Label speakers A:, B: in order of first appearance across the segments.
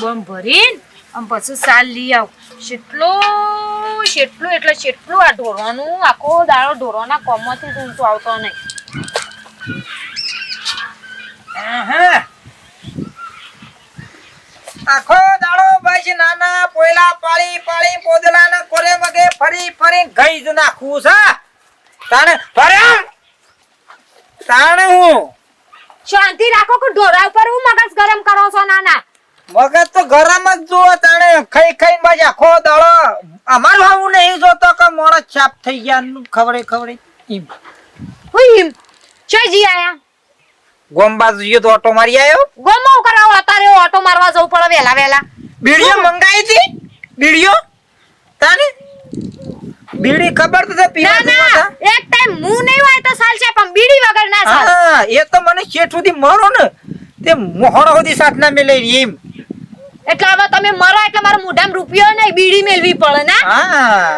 A: બોમ ભરીને આમ પછી સાલ લઈ આવ. શેટલું શેટલું એટલે શેટલું આ ઢોરવાનું આખો દાડો ઢોરવાના કોમમાંથી ઊંચો આવતો નહીં.
B: આખો દાડો ભાઈ નાના પોયલા પાળી પાળી પોદલાના કોરે મગે ફરી ફરી ગઈ જ નાખવું છે. તાણે ફર્યા તાણે હું?
A: શાંતિ રાખો કે ઢોરા ઉપર હું મગજ ગરમ કરો છો નાના?
B: મગજ તો ગરમ જ જુઓ તાણે. ખાઈ ખાઈ બસ આખો દળો અમાર આવું નહીં જોતો કે મોણસ છાપ થઈ ગયા ખવડે ખવડે. ઈમ.
A: હું ઈમ? જી આયા.
B: ગોમ બાજુ ગયો તો ઓટો મારી આયો.
A: ગોમો કરાવો અત્યારે ઓટો મારવા જવું પડે વેલા વેલા
B: બીડીઓ મંગાઈ હતી? બીડીઓ? તાને? બીડી ખબર તો પીવા
A: ના એક ટાઈમ હું નહીં હોય તો ચાલશે પણ બીડી વગર ના ચાલે
B: હા એ તો મને શેઠ સુધી મરો ને. તે મોહણ સુધી સાથ ના મેલે એમ.
A: એટલે હવે તમે મરો એટલે મારા મોઢામાં રૂપિયો નહીં બીડી મેળવી પડે ના?
B: હા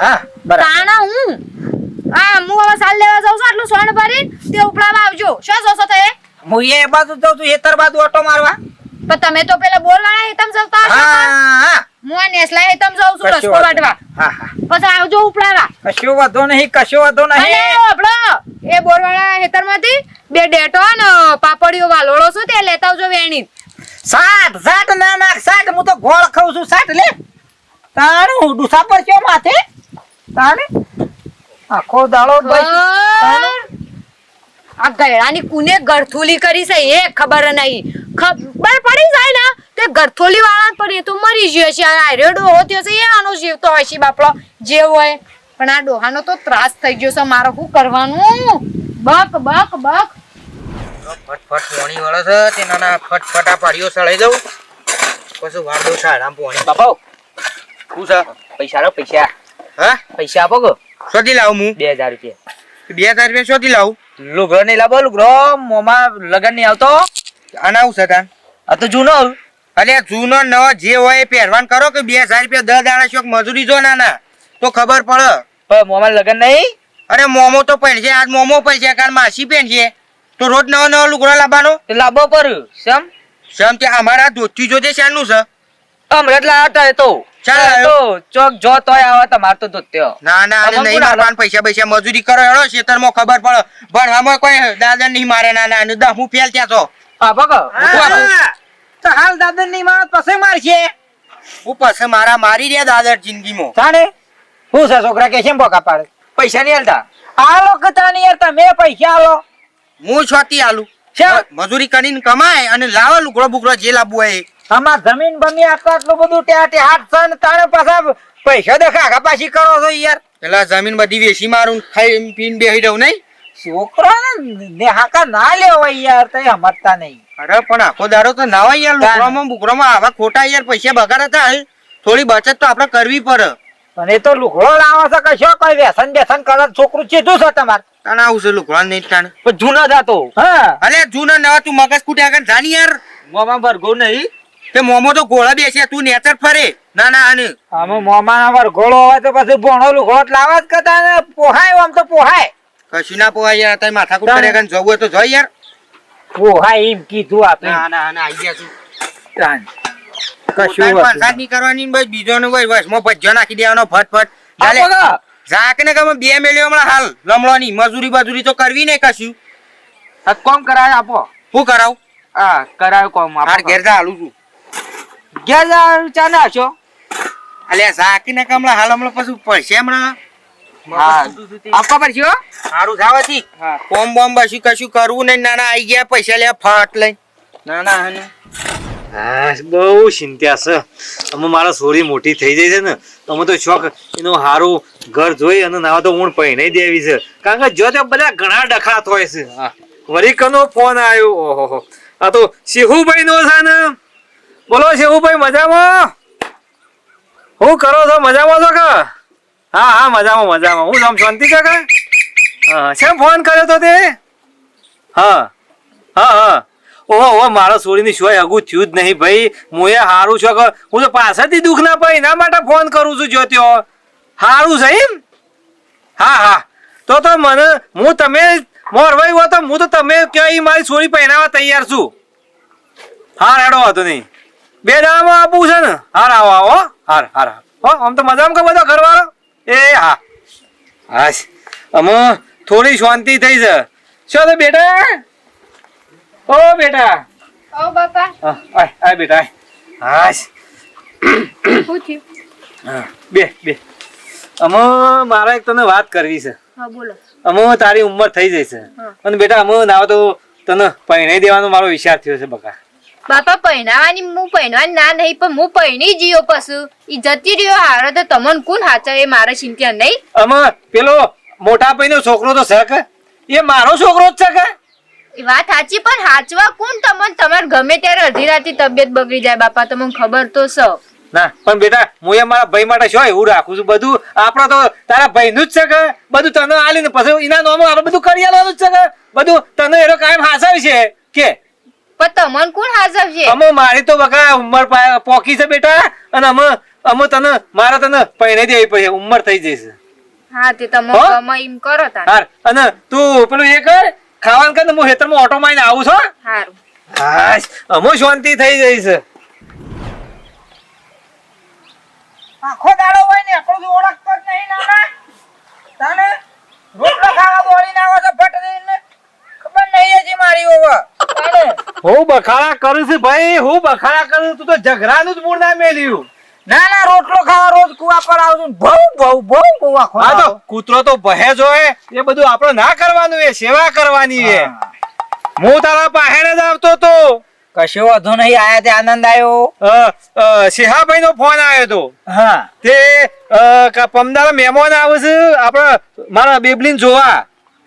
B: હા બરાબર.
A: હું? હા હું હવે સાલ લેવા જાઉં છું આટલું સોન ભરી તે ઉપડામાં આવજો. શું જોશો તે
B: હું એ બાજુ જાઉં છું એતર બાજુ ઓટો મારવા.
A: પણ તમે તો પેલા બોરવાળા હેતમ જતા હશો
B: હા
A: આ નેસલા હેતમ જાઉં છું રસ્તો વાટવા પછી આવજો ઉપડાવા.
B: કશો વાંધો નહીં કશો વાંધો
A: અને
B: નહીં
A: ઓભળો એ બોરવાળા હેતરમાંથી બે ડેટો ને પાપડીઓ વાલોળો છું તે લેતા આવજો વેણી
B: સાત સાત ના નાખ સાત હું તો ગોળ ખાઉં છું સાત લે. તારું ડુસા પર છો માથે? તાણે? આખો દાળો
A: આ ગળાની કુને ગળથુલી કરી છે એ ખબર નહીં. ખબર પડી જાય ને તે ગરથોલી વાળા પણ એ તો મરી ગયો છે. આ આર્યો ડોહો થયો છે એ આનો જીવતો હોય છે બાપડો. જે હોય. પણ આ ડોહાનો તો ત્રાસ થઈ ગયો છે મારે શું કરવાનું? બક બક બક.
B: ફટફટ પોણી વળે છે તે નાના ફટફટા પાડીઓ સળાઈ દઉં. પછી વાળો સાડામ પોણી.
C: બાપા શું છે? પૈસા લો પૈસા.
B: હા?
C: પૈસા આપો કો?
B: શોધી લાવું હું.
C: બે હજાર રૂપિયા.
B: બે હજાર રૂપિયા શોધી લાવું.
C: લુગડો નહીં લાવો લુગડો મોમાં લગન નહીં આવતો.
B: આના આવું છે તાન.
C: આ તો જૂનો
B: અલે જૂનો નવો જે હોય એ પહેરવાન કરો કે બે હજાર રૂપિયા દસ દાડા શોખ મજૂરી જો ના તો ખબર પડે.
C: પણ મોમાં લગન નહીં?
B: અરે મોમો તો પહેરશે આજ મોમો પહેરશે કારણ માસી પહેરશે. તો રોજ નવો નવો લુગડો લાવવાનો?
C: લાવવો પર સમ
B: સમ તે અમારા ધોતી જોજે શાનું છે?
C: હમણાં જ લાવતા તો.
B: ચાલ
C: તો ચોક જો તોય આવે તમાર તો ધોત્યો
B: ના ના અરે નહીં મારવાન પૈસા પૈસા મજૂરી કરો હેડો ખેતરમાં ખબર પડે. ભણવામાં કોઈ દાદા નહીં મારે ના ના દસ હું ફેલ ત્યાં છો.
C: આપો કહો
B: તો હાલ દાદરની મારત પછી મારશે. હું પછી મારા મારી રહ્યા દાદર જિંદગીમાં. તાને હું છે છોકરા કે કેમ બોકા પાડે?
C: પૈસા નહીં હાલતા.
B: આલો કતા નહીં યાર તમે પૈસા આલો. હું છોતી આલું? મજૂરી કરીને કમાય અને લાવો લુગડો બુગડો જે લાવવું હોય. આમાં જમીન બમી આટલું આટલું બધું ત્યાં ત્યાં હાથ છે ને તાણે પાછા પૈસા દેખા પાછી કરો છો યાર. પેલા જમીન બધી વેચી મારું ખાઈ પીને બેસી દઉં નહીં. છોકરા ને હાકા ના લેવાય યાર તઈ સમજતા નહીં. અરે પણ આખો દારો તો નાવા યાર લુગડામાં બુકડામાં આવા ખોટા યાર પૈસા બગાડ થાય થોડી બચત તો આપણે કરવી પડે. એ તો લુકડો લાવો છે કશો કોઈ વ્યસન વ્યસન કરે છોકરું ચીધું છે તમાર. તને આવું છે લુકડો નહીં તાણ.
C: પણ જૂનો જાતો
B: હા. અરે જૂના નવા તું મગજ કુટ્યા કર જાની યાર.
C: મોમાં ભરગો નહીં.
B: તે મોમો તો ગોળા બેસે તું નેચર ફરે. ના ના આને. આમાં મોમાના વરઘોડો હોય તો પછી ભોણો લુકડો લાવા જ કરતા પોહાય આમ તો પોહાય. કશું ના પોવાય યાર તારી માથાકુટ કરે કન જવું તો જઈ યાર. પોહા એમ કીધું આપણે. ના ના ના આઈ ગયા છું. કશું વરસાદની કરવાની બસ બીજો નો બસ વસમાં ભજ્જો નાખી દેવાનો ફટ
C: આપો
B: ફટ
C: કે
B: ઝાક ને ગમે બે મેલ્યો હમણાં હાલ લમણો ની મજૂરી બજૂરી તો કરવી નહીં કશું.
C: કોમ કરાય આપો.
B: હું કરાવું?
C: હા કરાવ કોમ આપો.
B: ઘેર જા હાલું છું.
C: ઘેર જા ચા ના છો
B: અલ્યા ઝાક ને કમળા હાલ હમણાં પછી પડશે હમણાં.
C: હા. આપવા પડશે
B: સારું જાવાથી કોમ બોમ બસું કશું કરવું નહીં નાના આવી ગયા પૈસા લે ફાટ લઈ. નાના હને.
D: હા બહુ ચિંતા છે. અમે મારા છોરી મોટી થઈ જાય છે ને અમે તો શોખ એનો સારું ઘર જોઈ અને નાવા તો ઊણ પહેરાઈ દેવી છે. કારણ કે જો તે બધા ઘણા ડખાત હોય છે. હા. વળી કનો ફોન આવ્યો. ઓહો આ તો શિહુભાઈ નો છે ને. બોલો શિહુભાઈ મજામાં? હું કરો છો? મજામાં છો કે? હા હા, મજામાં મજામાં. હું આમ શાંતિ કાકા? હા શેમ ફોન કર્યો તો તે? હા હા હા. ઓહો ઓહો, મારા છોરીની શોય હગું થયું જ નહીં ભાઈ. હું એ હારું છું કે હું તો પાછળથી દુઃખ ના પડે, એના માટે ફોન કરું છું જોત્યો હારું છે એમ? હા હા. તો તો મને, હું તમે મોરવાઈ હોય તો હું તો તમે કહો એ મારી છોરી પહેરાવા તૈયાર છું? હા રેડો હતો નહીં. બે દાડામાં આપવું છે ને? હાર, આવો આવો હાર હાર હો, આમ તો મજામાં કહો બધો ઘરવાળો? એ હા. હાશ. અમો થોડી શાંતિ થઈ છે. શું તો બેટા? ઓ બેટા.
A: ઓ બાપા.
D: હા, આય આય બેટા હાશ.
A: શું થયું?
D: હા, બે બે. અમો મારે એક તને વાત કરવી છે.
A: હા બોલો.
D: અમે તારી ઉંમર થઈ જઈ
A: છે.
D: અને બેટા અમો નાવ તો તને પરણાઈ દેવાનો મારો વિચાર થયો છે બકા.
A: બાપા પહેરાવાની હું પહેરવાની ના નહીં પણ હું પહેરી જીયો પશુ ઈ જતી રહ્યો હારો તો તમને કોણ હાચા એ મારે ચિંતા નહીં?
D: અમે પેલો મોટા ભાઈનો છોકરો તો છે કે? એ મારો છોકરો જ છે કે?
A: એ વાત સાચી પણ હાચવા કોણ તમને? તમાર ગમે ત્યારે અડધી રાતે તબિયત બગડી જાય બાપા તમને ખબર તો છે.
D: ના પણ બેટા હું એ મારા ભાઈ માટે શું એવું રાખું છું? બધું આપણા તો તારા ભાઈનું જ છે કે? બધું તને આલીને પછી એના નામો આપણે બધું કરી આલવાનું જ છે કે? બધું તને એનો કાયમ હાસાવી છે કે?
A: પણ તમને કોણ હાચવશે
D: અમે મારી તો બકા ઉંમર પોકી છે બેટા. અને અમે અમે તને મારા તને પહેરી દેવી પડશે ઉંમર થઈ જશે
A: હા તે તમે
D: હો?
A: એમ કરો તાર
D: હાર. અને તું પેલું એ કર. ખાવાનું કર હું હેતરમાં ઓટો મારીને આવું છું
A: હારું.
D: હા અમે શાંતિ થઈ જઈ છે.
B: આખો દાડો હોય ને આખો ઓળખ ઓળખતો જ નહીં નાના. તને રોટલો ખાવા બોલીને આવો છો ફટ દઈને ખબર મારી ઓવા.
D: હું બખાડા કરું છું ભાઈ હું બખાડા કરું તું તો ઝઘડાનું જ મૂળ ના મેલ્યું.
B: ના ના રોટલો ખાવા રોજ કુવા પર આવું બહુ બહુ બહુ કુવા આખો
D: તો કૂતરો તો ભહે જોય એ બધું આપણે ના કરવાનું એ સેવા કરવાની એ
B: હું.
D: તારા પાહેણે જ આવતો તો
B: કશો વધુ નહીં આયા તે આનંદ આવ્યો
D: સિંહાભાઈ નો ફોન આવ્યો તો.
B: હા.
D: તે પમદાર મહેમાન આવે છે. આપડે મારા બેબલીન જોવા.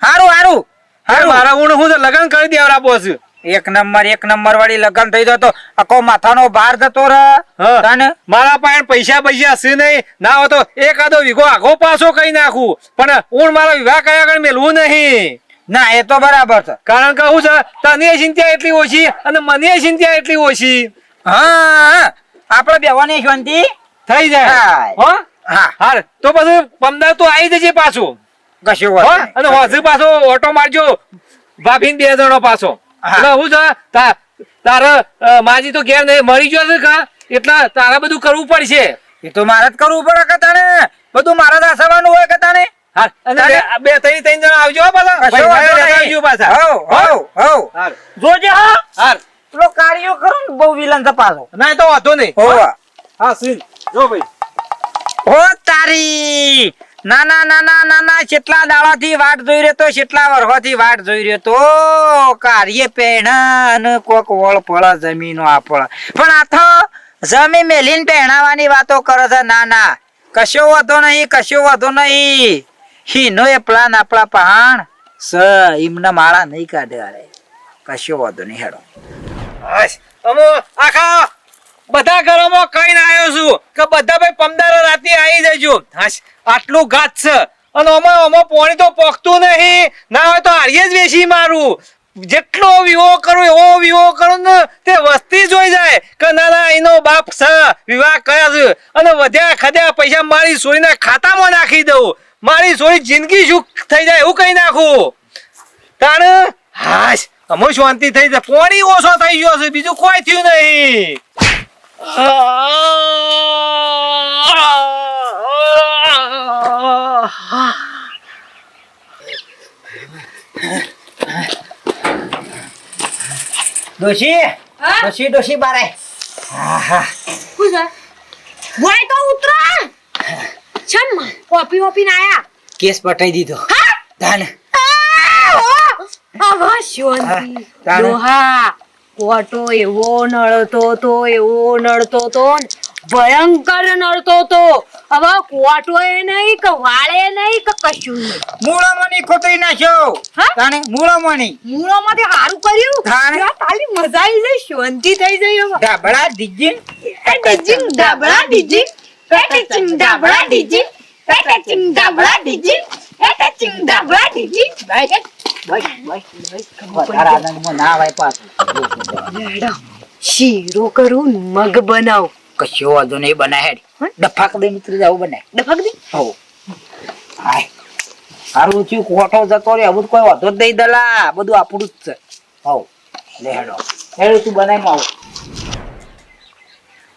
B: હારું હારું.
D: અરે
B: હારું
D: મારા હું હું લગ્ન કરી દેવડા બોસ.
B: એક નંબર એક નંબર વાળી લગન થઈ જતો. આખો માથાનો ભાર થતો રહે.
D: મારા પાસે પૈસા પૈસા હશે નહીં. ના હોય તો એકાદો વીઘો આખો પાછો કઈ નાખું. પણ હું મારા વિવાહ કર્યા આગળ મેલવું નહીં.
B: ના એ તો બરાબર છે.
D: કારણ કે હું છે તને ચિંતા એટલી ઓછી અને મને ચિંતા એટલી ઓછી.
B: હા આપણે બેવાની શાંતિ
D: થઈ જાય.
B: હા.
D: હો? તો પછી પમદાર તું આવી જજે પાછું.
B: કશું વાત
D: અને હોજે પાછો ઓટો મારજો. ભાભીન બે જણો પાછો. એટલે હું છે તા- તારે માજી તો ઘેર નહીં મરી ગયો કા? એટલે તારા બધું કરવું પડશે.
B: એ તો મારે જ કરવું પડે કે તાણે? બધું મારા જ આસવાનું હોય કે
D: બે- બે ત્રણ ત્રણ જણા આવજો. આવજો પાછા.
B: જોજે હા. પેલો કાર્યો કરો ને બહુ વિલન તપાસો
D: ના તો વાંધો નહીં. હા સીન. જો ભાઈ.
B: ઓ તારી. ના ના ના ના ના ના કેટલા દાડાથી વાટ જોઈ રહ્યો તો કેટલા વર્ષોથી વાટ જોઈ રહ્યો તો, કાર્ય પહેણા અને કોક વળ પડે જમીનો આપડે પણ આ તો જમીન મેલીન પહેણાવાની વાતો કરે છે, ના ના. કશો વધો નહીં, કશો વધો નહીં. હીનો એ પ્લાન આપણા પહાણ સ એમના માળા નહીં કાઢે અરે કશો વધો નહીં હેડો.
D: અમો આખા બધા ઘરોમાં કહીને આવ્યો છું કે બધા ભાઈ પમદારો રાતે આવી જજો. આટલું ઘાત છે. અને ઓમાં ઓમાં પાણી તો પોખતું નહીં. ના હોય તો હારીએ જ બેસી મારું. જેટલો વિવો કરું, એવો વિવો કરું ને તે વસ્તી જોઈ જાય કે ના ના, એનો બાપ છે. વિવાહ કર્યા છે. અને વધ્યા ખદ્યા પૈસા મારી સોરીના ખાતામાં નાખી દઉં. મારી સોરી જિંદગી શું થઈ જાય એવું કહી નાખું. તાણ હાશ અમો શાંતિ થઈ જાય. પોણી ઓછો થઈ ગયો છે. બીજું કોઈ થયું નહીં.
B: ડોશી?
A: હા?
B: ડોશી ડોશી બારે.
A: શું છે? બોય તો ઉતરો છમ કોપી વોપી ના આયા.
B: કેસ પટાઈ દીધો.
A: હા?
B: તાન
A: આવા શાંતિ
B: હા, તારે?
A: ડોહા કોટો એવો નળતો તો એવો નળતો તો ભયંકર નળતો તો. હવે કોટો એ નહીં કે વાળે નહીં કે કશું નહીં.
B: મૂળામાંની ખોતરી નાખ્યો તાણે મૂળામાંની.
A: મૂળામાંથી હારું કર્યું? તાણે? તાલી મજા આવી જાય શાંતિ થઈ જાય હવે.
B: ડાબડા દીજીન
A: એ ડીજીંગ ડાબડા દીજી એ ટીચિંગ ડાબડા ડીજીંગ એ ટીચિંગ ડાબડા ડીજીંગ એ ટીચિંગ ડાબડા ડીજીંગ શીરો કરું મગ બનાવ.
B: કશો વાંધો નહીં બનાય હેડ. ડફાક દે મિત્ર જાવું બને
A: ડફાક દે
B: હો. હાય. સારું થયું કોઠો જતો રે હવે કોઈ વાંધો જ નહીં દલા. બધું આપણું જ છે. હો. લે હેડો. હેડો તું બનાયમાં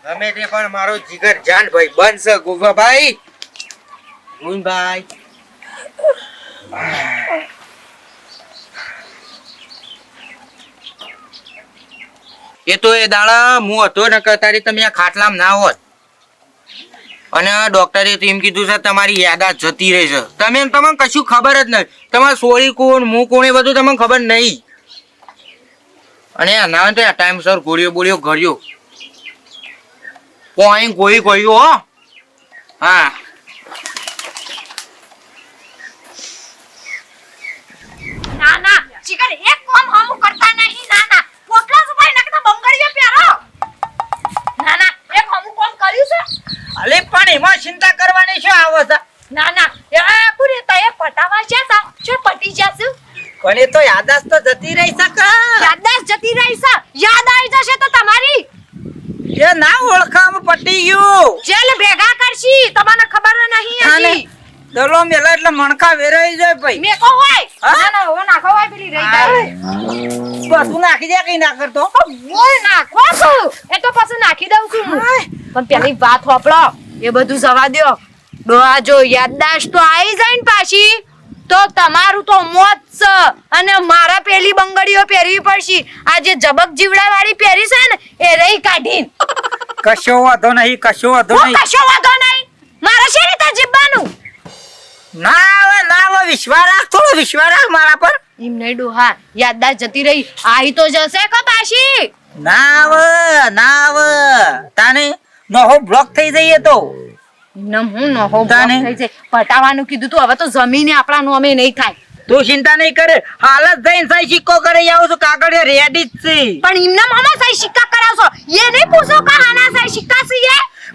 E: ગમે તે પણ મારો જીગર જાન ભાઈ બનશે ગોગાભાઈ ગુણભાઈ. એ તો એ દાડા, હું હતો ને તારી તમે આ ખાટલામાં ના હોત. અને ડોક્ટરે તો એમ કીધું છે, તમારી યાદા જતી રહી છે તમે તમને કશું ખબર જ નથી તમારે સોળી કોણ હું કોણ એ બધું તમને ખબર નહીં. અને એના તો ટાઈમસર ગોળીઓ બોળીઓ ઘડ્યો કોઈ ગોળી ગયો હો. હા.
A: ના ના એક કોમ હમ કરતા નહીં. ના ના, પોટલા હમું કર્યું છે?
B: અલે પણ એમાં ચિંતા કરવાની શું આવે છે?
A: ના ના એ પૂરે તય પટાવા છે તા છે પટી જશે
B: પણ એ તો યાદાશ તો જતી રહી શકે
A: યાદદાસ્ત જતી રહી છે. યાદ આવી જશે તો તમારી.
B: એ ના ઓળખામ પટી ગયું.
A: જેલ ભેગા કરશી તમને ખબર નહીં હજી.
B: દલો મેલા એટલે મણકા વેરાઈ જાય ભાઈ.
A: મેકો હોય.
B: હા?
A: ના ના હવે નાખો હોય પેલી રહી જાય.
B: બધું નાખી દે કઈ ના કરતો.
A: ઓય નાખો છું. એ તો પછી નાખી દઉં છું હું. પણ પેલી વાત હોપળો એ બધું જવા દો ડોહા જો યાદદાસ્ત તો આવી જાય ને પાછી. તો તમારું તો મોત છે અને મારા પેલી બંગડીઓ પહેરવી પડશે. આ જે જબક જીવડા વાળી પહેરી છે ને એ રહી કાઢી
B: કશો વાંધો નહીં કશો વાંધો
A: નહીં. કશો વાંધો નહીં. મારા શી રીતે જીબવાનું
B: ના હવે ના હવે વિશ્વાસ રાખ થોડો વિશ્વાસ રાખ મારા પર.
A: એમ નહીં ડોહા યાદદાસ્ત જતી રહી. આહી તો જશે કો પાછી.
B: ના હવે ના હવે. તાને નહો બ્લોક થઈ જઈએ તો.
A: હું થઈ જાય પટાવાનું કીધું તું હવે તો જમીને આપણા નોમે નહીં થાય.
B: તું ચિંતા નહીં કરે હાલ જ જઈને સાઈ સિક્કો કરી આવું છું કાગળ રેડી જ છે.
A: પણ એમના મામા સાઈ સિક્કા કરાવશો. એ નહીં પૂછો કે હાના સાઈ સિક્કા છે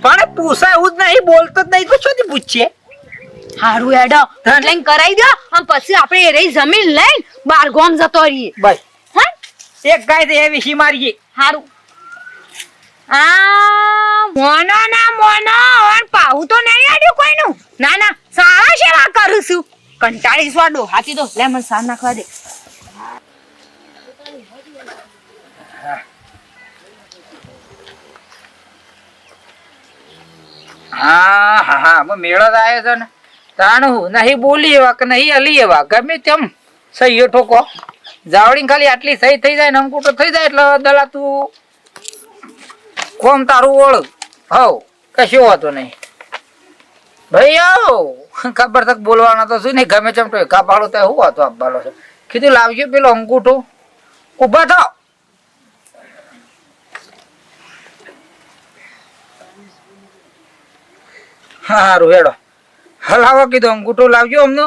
B: પણ પૂછા એવું જ નહીં બોલતો જ નહીં તો શું પૂછીએ
A: હારું એડો એટલે કરાઈ દો અને પછી આપણે એ રહી જમીન લઈને બાર ગોમ જતો રહીએ.
B: બસ
A: હા?
B: એક ગાય તો એ વિશી મારીએ
A: હારું. મોનો ના મોનો ઓન પાહુ તો નહીં આડ્યું કોઈનું? ના ના, સારા સેવા કરું છું. કંટાળી સ્વાડો હાથી તો. લે સાર નાખવા દે.
B: હા હા હા મેળો જ આવ્યો છે ને. તાણું, નહીં બોલી એવા કે નહીં હલી એવા. ગમે તેમ સહી ઠોકો જાવડી ખાલી આટલી સહી થઈ જાય ને અંકુટો થઈ જાય એટલે દલા તું કોમ તારું ઓળખ હવ, કશું વાંધો નહીં. ભાઈ, આવો. ખબર તક બોલવાના તો શું નહીં, ગમે ચમટો તો એકા પાડો તો શું હતો આપવાનો છે? કીધું, લાવજો પેલો અંગૂઠો. ઊભા થાવ સારું હેડો. હલાવો કીધું, અંગૂઠો લાવજો અમનો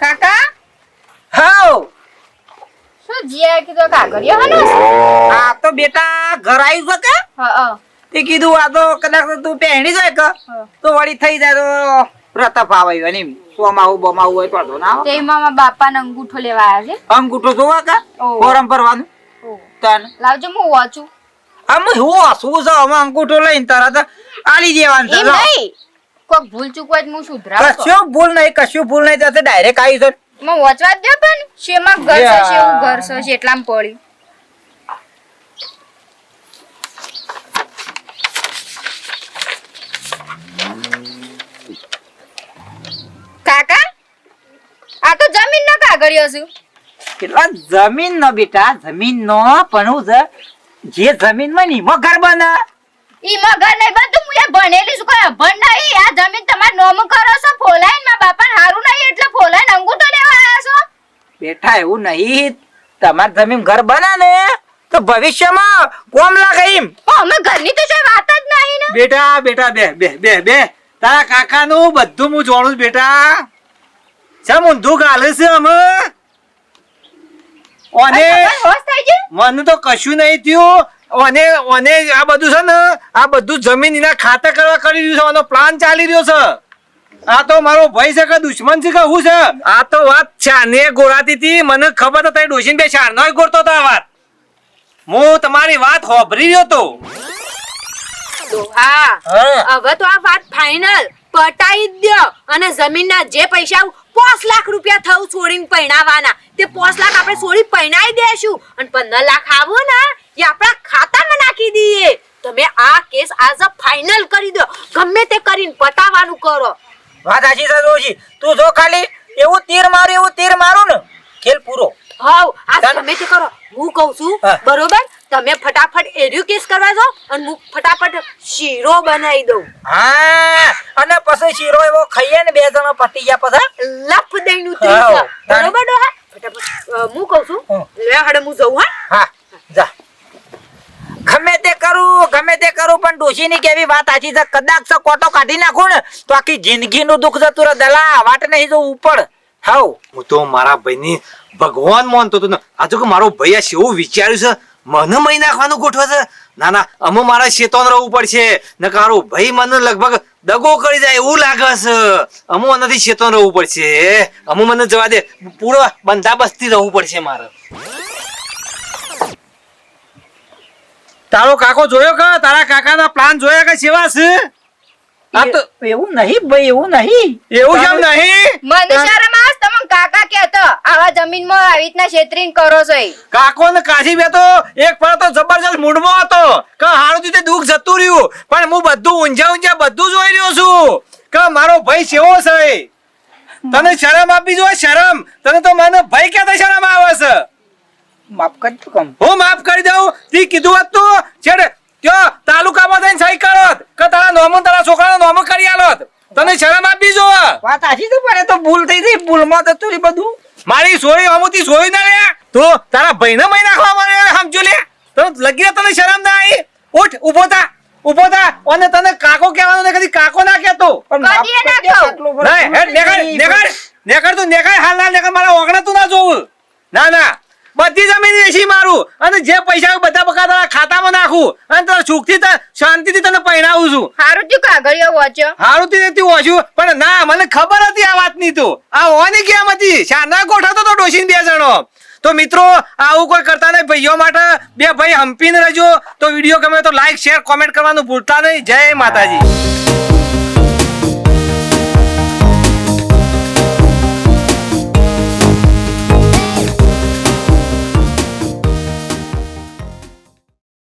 A: કાકા
B: હાવ
A: શું જીયા કીધું કાગળિયો હનો
B: આ તો બેટા ઘર આવ્યું છે કે?
A: હા
B: તે કીધું આ તો કદાચ તું પહેણી જાય કે તો વળી થઈ જાય તો પ્રતાપ આવે એમ. સોમાવું બમાવું હોય તો ના
A: અંગૂઠો લેવા આવ્યા છે?
B: અંગૂઠો જોવા કા. ફોરમ ભરવાનું? તને.
A: લાવજો હું વાંચું.
B: આમ હું શું છે આમાં અંગૂઠો લઈને તરત આલી દેવાનું છે
A: નહીં. કોક ભૂલ ચૂક હોય તો હું સુધરાવતો
B: કશું ભૂલ નહીં કશું ભૂલ નહીં થશે ડાયરેક્ટ આવી છે.
A: મને વાંચવા દે પણ શેમાં ઘર છે. શેવું ઘર છે શેટલામાં પડી કાકા આ તો જમીન નો કાગળિયો છે.
B: કેટલા જમીન નો બેટા? જમીન નો પણ હું જે જમીનમાં ની એમાં ઘર બને
A: ઈ માં ઘર નહીં બધું હું એ ભણેલી છું કોઈ અભણ નહીં. આ જમીન તમારે નોમ કરો છો ફોલાઈને મારા બાપા હારું નહીં એટલે ફોલાઈને અંગૂઠો લેવા આવ્યા છો.
B: બેઠા એવું નહીં. તમાર જમીન ઘર બના ને તો ભવિષ્યમાં કોમ લાગે એમ.
A: અમે ઘરની તો કોઈ વાત જ નહીં ને.
D: બેટા બેટા બે બે બે બે. તારા કાકાનું બધું હું જોણું બેટા. ચમ ઊંધું ગાલે છે અમે ઓને મને તો કશું નહીં થયું. ઓને ઓને આ બધું છે ને આ બધું જમીન એના ખાતા કરવા કરી રહ્યું છે આનો પ્લાન ચાલી રહ્યો છે. આ તો મારો ભાઈ છે કે દુશ્મન છે કે શું છે? આ તો વાત ચાને ગોરાતી હતી મને ખબર તો તારી ડોશીને બે નોય ગોરતો હતો આ વાત. હું તમારી વાત હોભરી રહ્યો તો
A: હા
B: હા.
A: હવે તો આ વાત ફાઇનલ
F: પટાઈ દો અને જમીનના જે પૈસા પાંચ લાખ રૂપિયા થવું છોડીને પૈણાવાના તે પાંચ લાખ આપણે છોડી પૈણાઈ દેશું. અને પંદર લાખ આવો ને એ આપણા ખાતામાં નાખી દઈએ. તમે આ કેસ આજ ફાઇનલ કરી દો. ગમે તે કરીને પટાવાનું કરો.
B: વાત સાચી છે તું જો ખાલી એવું તીર મારું એવું તીર મારું ને ખેલ પૂરો.
F: હાવ. આ તમે તે કરો હું કહું છું બરોબર? તમે ફટાફટ એર્યું કેસ કરવા જાઓ અને હું ફટાફટ શીરો બનાવી દઉં.
B: હા અને પછી શીરો એવો ખાઈએ ને બે જણા પતી ગયા પછી.
F: લફ દઈનું. ત્રીસ બરોબર ફટાફટ હું કહું છું. લે હડે હું જઉં હા.
B: હા જા. ગમે તે કરું ગમે તે કરું પણ ડોશીની કેવી વાત સાચી છે? કદાચ તો કોટો કાઢી નાખું ને તો આખી જિંદગીનું દુઃખ જતું રહે. દલા વાટ નહીં જો ઉપર. હાઉ
G: હું તો મારા ભાઈની ભગવાન માનતો હતો ને. આ તો કે મારો ભાઈ આ શું વિચાર્યું છે? મને મહી નાખવાનું ગોઠવે છે ના ના અમે મારા શેતોન રહેવું પડશે. ને ભાઈ મને લગભગ દગો કરી જાય એવું લાગે છે. અમુ નથી શેતોન રહેવું પડશે. અમુ મને જવા દે. પૂરો બંધાબસ્તી રહેવું પડશે મારે.
D: તારો કાકો જોયો કે? તારા કાકાના પ્લાન જોયા કે સેવા છે?
B: એવું નહીં ભાઈ એવું નહીં.
D: એવું કેમ નહીં?
A: મને શરમ કાકા કહેતો આવા જમીનમાં આવી રીતના છેતરીને કરો છો
D: કાકો ને કાશી બે તો એક પર તો જબરજસ્ત મૂડમાં હતો. કે હારું રીતે દુઃખ જતું રહ્યું પણ હું બધું ઊંઝા ઊંઝા બધું જોઈ રહ્યો છું. કે મારો ભાઈ સેવો છે તને શરમ આપી જોઈએ શરમ. તને તો મને ભાઈ કહેતા શરમ આવે છે?
B: માફ કરજો કમ.
D: હું માફ કરી દઉં. તી કીધું હતું તું છેડ ત્યો તાલુકામાં જઈને સહી કરત કે તારા નોમન તારા છોકરાનો નોમન કરી આલોત. તને શરમ આપી જો
B: વાત સાચી તો પણ તો ભૂલ થઈ ગઈ ભૂલમાં તો તું બધું.
D: મારી સોરી અમુતી સોરી ના લે તો તારા ભાઈને મહી નાખવા મારે સમજો લે. તો લગી તને શરમ ના આવી. ઉઠ ઊભો થા ઊભો થા. અને તને કાકો કહેવાનો ને કદી કાકો ના કહેતો. નેકળ નેકળ નેકળ તું નેકળ હાલ ના નેકળ મારા ઓગણા તું ના જોવું ના ના. બધી જમીન વેચી મારું અને જે પૈસા બધા બકા તારા ખાતામાં નાખું અને તારા સુખથી ત- શાંતિથી તને પહેરાવું છું.
A: હારું તું કાગળિયો વાંચ્યો.
D: હારું તું નથી વાંચ્યું પણ ના મને ખબર હતી આ વાતની તો. આ હોવાની કેમ હતી? શાના ગોઠવતો તો ડોસી બે જણો. તો મિત્રો આવું કોઈ કરતા નહીં. ભાઈઓ માટે બે ભાઈ હંપીને રહેજો. તો વીડિયો ગમે તો લાઈક શેર કોમેન્ટ કરવાનું ભૂલતા નહીં. જય માતાજી.